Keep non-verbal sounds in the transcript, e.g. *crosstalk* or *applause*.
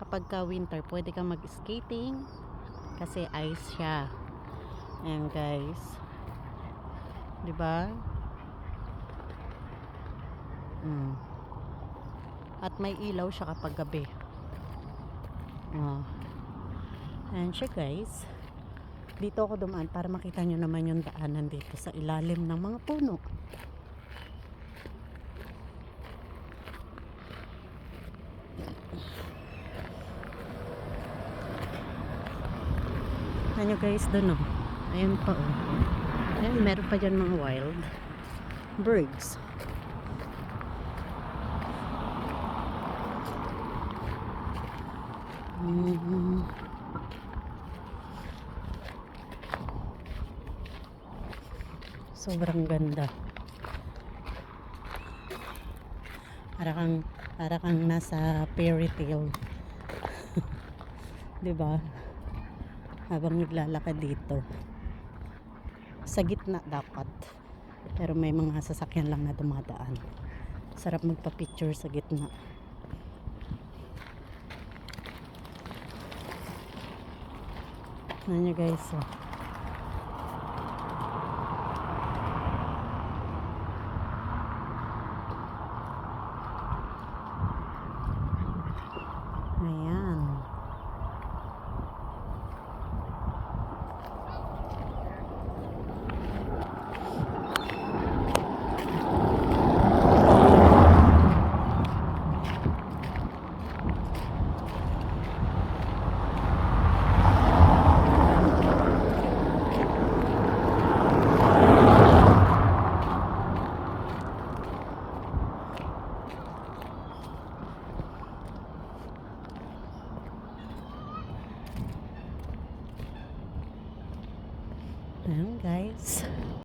kapag ka winter, pwede kang mag-skating kasi ice siya. Ayan guys. 'Di ba? Mm. At may ilaw siya kapag gabi. Oh. Ayan siya guys. Dito ako dumaan para makita nyo naman yung daanan dito sa ilalim ng mga puno. Ayan nyo guys doon oh. Ayan pa oh. Ayan, meron pa dyan mga wild birds. Mhm. Sobrang ganda. Para kang para kang nasa fairy tale. *laughs* 'Di ba? Habang naglalakad dito. Sa gitna dapat. Pero may mga sasakyan lang na dumadaan. Sarap magpa-picture sa gitna. Ano nyo guys, oh. Ayan. Ayan guys.